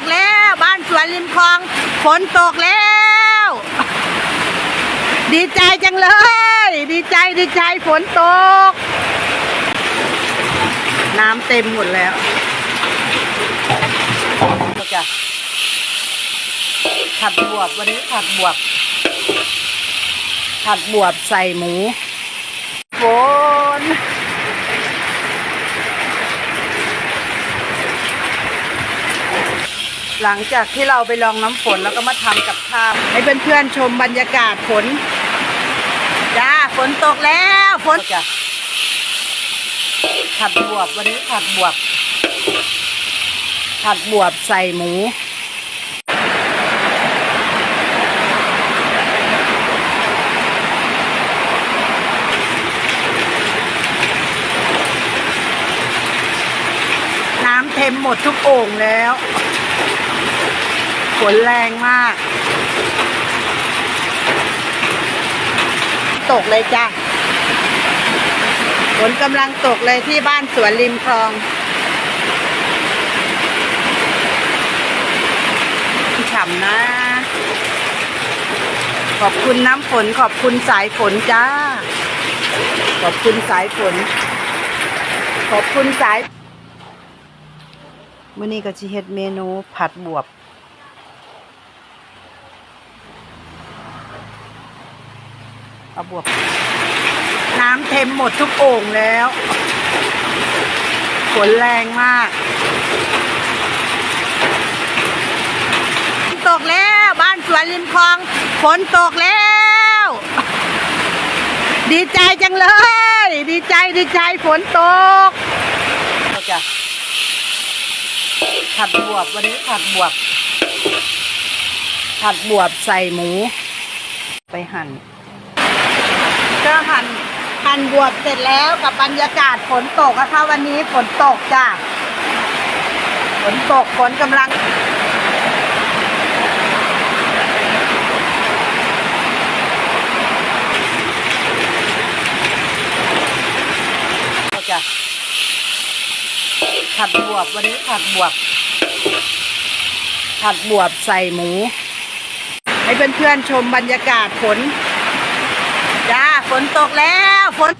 กแล้ว บ้านสวนริมคลองฝนตกแล้ว ดีใจจังเลย ดีใจดีใจฝนตก น้ำเต็มหมดแล้วก็จะผัดบวบวันนี้ผัดบวบผัดบวบใส่หมูฝน หลังจากที่เราไปลองน้ำฝนแล้วก็มาทำกับข้าวให้เพื่อนๆชมบรรยากาศฝนจ้าฝนตกแล้วฝนจ้ะผัดบวบวันนี้ผัดบวบ ผัดบวบใส่หมูน้ำเต็มหมดทุกโอ่งแล้ว ฝนแรงมาก ตกเลยจ้ะฝนกำลังตกเลยที่บ้านสวนริมคลองฉ่ำนะ ขอบคุณน้ำฝนขอบคุณสายฝนจ้า ขอบคุณสายฝน ขอบคุณสาย มื่อนี้ก็จะเฮ็ดเมนูผัดบวบ เอาบวบ น้ำเต็มหมดทุกโอ่งแล้วฝนแรงมาก ตกแล้วบ้านสวนริมคลองฝนตกแล้ว ดีใจจังเลย ดีใจดีใจฝนตกจ้ะ ผัดบวบวันนี้ผัดบวบ ผัดบวบใส่หมู ไปหั่น ก็หั่นหั่นบวบเสร็จแล้วกับบรรยากาศฝนตกนะคะวันนี้ฝนตกจ้ะฝนตกฝนกำลังจ้ะ ผัดบวบวันนี้ผัดบวบ ผัดบวบใส่หมู ให้เพื่อนๆชมบรรยากาศฝนจ้าฝนตกแล้วฝน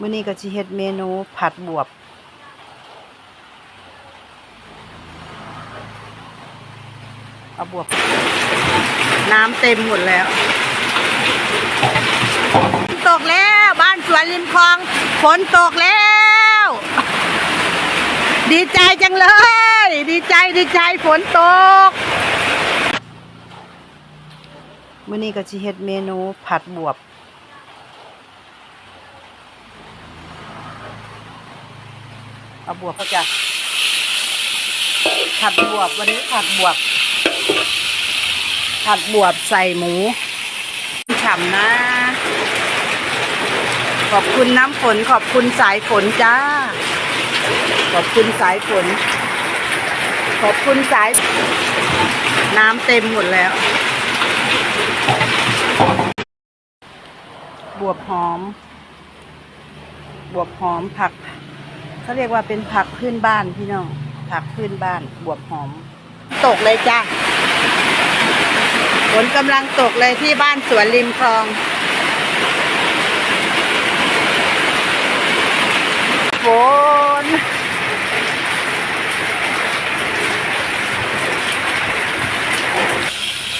มื้อนี้ก็สิเฮ็ดเมนูผัดบวบ เอาบวบ น้ำเต็มหมดแล้ว ตกแล้วบ้านสวนริมคลอง ฝนตกแล้ว ดีใจจังเลย ดีใจดีใจฝนตกมื่อนี้ก็จะเฮ็ดเมนูผัดบวบ เอาบวบเขาจะผัดบวบวันนี้ผัดบวบ ผัดบวบใส่หมูฉ่ำนะ ขอบคุณน้ำฝนขอบคุณสายฝนจ้า ขอบคุณสายฝน ขอบคุณสาย น้ำเต็มหมดแล้ว บวบหอม บวบหอมผักเขาเรียกว่าเป็นผักพื้นบ้านพี่น้อง ผักพื้นบ้าน บวบหอม ตกเลยจ้าฝนกำลังตกเลยที่บ้านสวนริมคลองฝน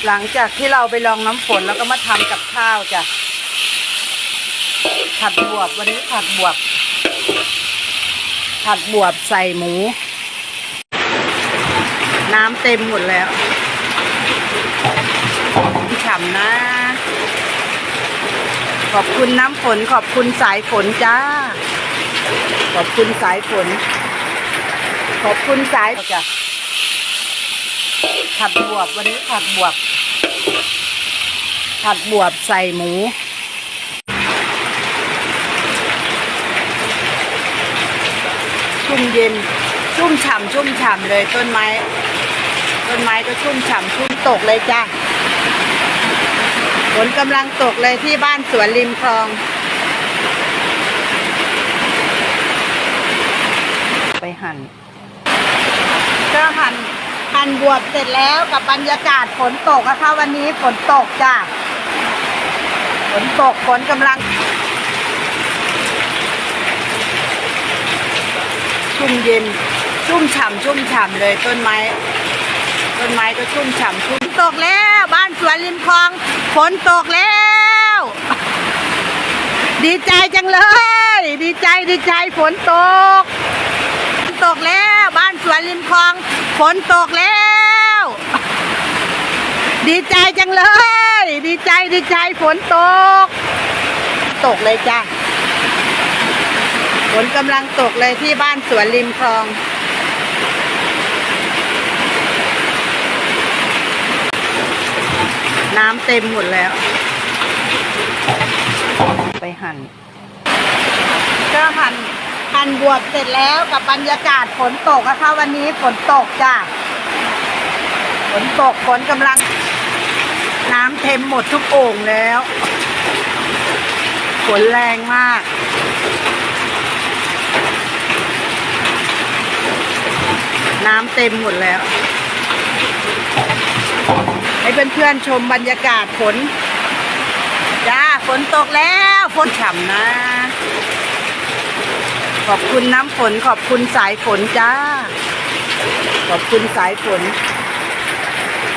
หลังจากที่เราไปลองน้ำฝนแล้วก็มาทำกับข้าวจ้ะผัดบวบวันนี้ผัดบวบ ผัดบวบใส่หมู น้ำเต็มหมดแล้วฉ่ำนะ ขอบคุณน้ำฝนขอบคุณสายฝนจ้า ขอบคุณสายฝน ขอบคุณสายจ้ะผัดบวบวันนี้ผัดบวบ ผัดบวบใส่หมู ชุ่มเย็น ชุ่มฉ่ำชุ่มฉ่ำเลยต้นไม้ ต้นไม้ก็ชุ่มฉ่ำชุ่มตกเลยจ้ะฝนกำลังตกเลยที่บ้านสวนริมคลองไปหั่นก็หั่น บวบเสร็จแล้วกับบรรยากาศฝนตกอะค่ะวันนี้ฝนตกจ้ะฝนตกฝนกำลัง ชุ่มเย็นชุ่มฉ่ำชุ่มฉ่ำเลยต้นไม้ ต้นไม้ก็ชุ่มฉ่ำชุ่มตกแล้ว บ้านสวนริมคลอง ฝนตกแล้ว ดีใจจังเลย ดีใจดีใจฝนตกฝนตกแล้ว บ้านสวนริมคลอง ฝนตกแล้ว ดีใจจังเลย ดีใจดีใจฝนตก ตกเลยจ้ะฝนกำลังตกเลยที่บ้านสวนริมคลอง น้ำเต็มหมดแล้ว ไปหั่นก็หั่นหั่นบวบเสร็จแล้วกับบรรยากาศฝนตกอะคะวันนี้ฝนตกจ้ะฝนตกฝนกำลัง น้ำเต็มหมดทุกโอ่งแล้วฝนแรงมาก น้ำเต็มหมดแล้ว ให้เพื่อนๆชมบรรยากาศฝนจ้าฝนตกแล้วฝนฉ่ำนะ ขอบคุณน้ำฝนขอบคุณสายฝนจ้า ขอบคุณสายฝน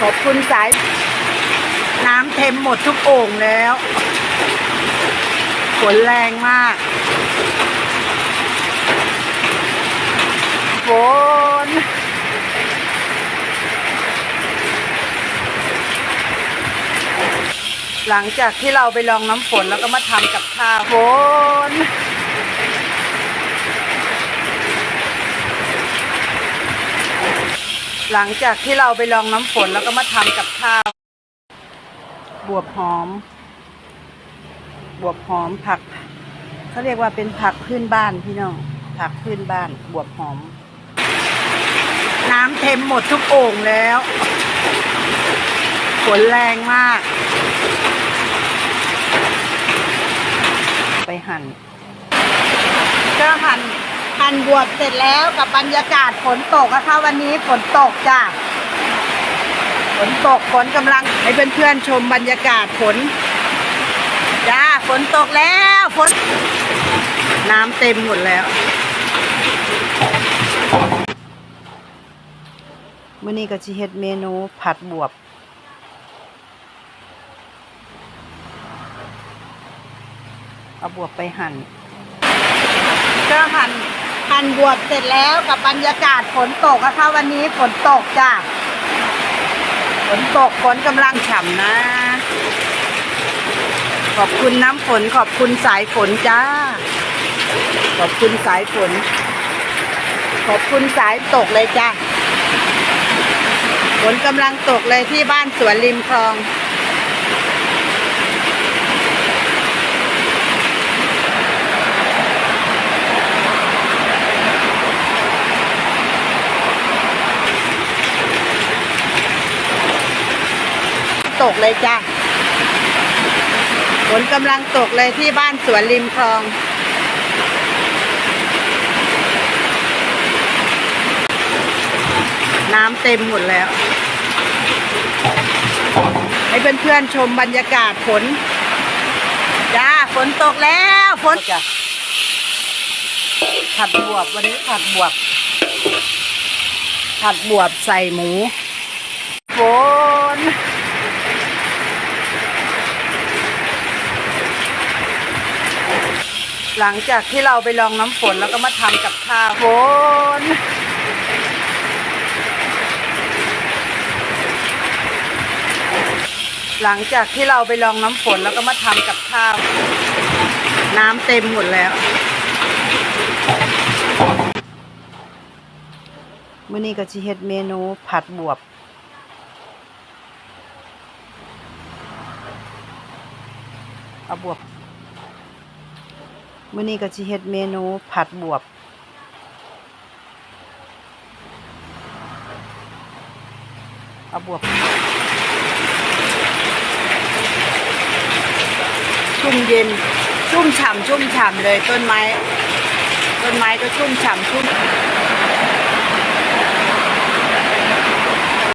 ขอบคุณสาย น้ำเต็มหมดทุกโอ่งแล้วฝนแรงมากฝนหลังจากที่เราไปลองน้ำฝนแล้วก็มาทำกับข้าวฝนหลังจากที่เราไปลองน้ำฝนแล้วก็มาทำกับข้าว บวบหอม บวบหอมผักเขาเรียกว่าเป็นผักพื้นบ้านพี่น้องผักพื้นบ้าน บวบหอม น้ำเต็มหมดทุกโอ่งแล้วฝนแรงมาก ไปหั่นก็หั่นหั่นบวบเสร็จแล้วกับบรรยากาศฝนตกอะค่ะวันนี้ฝนตกจ้ะ ฝนตกฝนกำลังให้เพื่อนๆชมบรรยากาศฝนจ้าฝนตกแล้วฝนน้ำเต็มหมดแล้วมื่อนี้ก็จะเฮ็ดเมนูผัดบวบ เอาบวบไปหั่นก็หั่นหั่นบวบเสร็จแล้วกับบรรยากาศฝนตกอะค่ะวันนี้ฝนตกจ้ะ ฝนตกฝนกำลังฉ่ำนะ ขอบคุณน้ำฝนขอบคุณสายฝนจ้า ขอบคุณสายฝน ขอบคุณสายตกเลยจ้าฝนกำลังตกเลยที่บ้านสวนริมคลอง ตกเลยจ้าฝนกำลังตกเลยที่บ้านสวนริมคลอง น้ำเต็มหมดแล้ว ให้เพื่อนๆชมบรรยากาศฝนจ้าฝนตกแล้วฝนจ้ะผัดบวบวันนี้ผัดบวบ ผัดบวบใส่หมูฝน หลังจากที่เราไปลองน้ำฝนแล้วก็มาทำกับข้าวฝนหลังจากที่เราไปลองน้ำฝนแล้วก็มาทำกับข้าว น้ำเต็มหมดแล้วมื่อนี้ก็จะเฮ็ดเมนูผัดบวบ เอาบวบ มื่อนี้ก็จะเฮ็ดเมนูผัดบวบ เอาบวบ ชุ่มเย็น ชุ่มฉ่ำชุ่มฉ่ำเลยต้นไม้ ต้นไม้ก็ชุ่มฉ่ำชุ่ม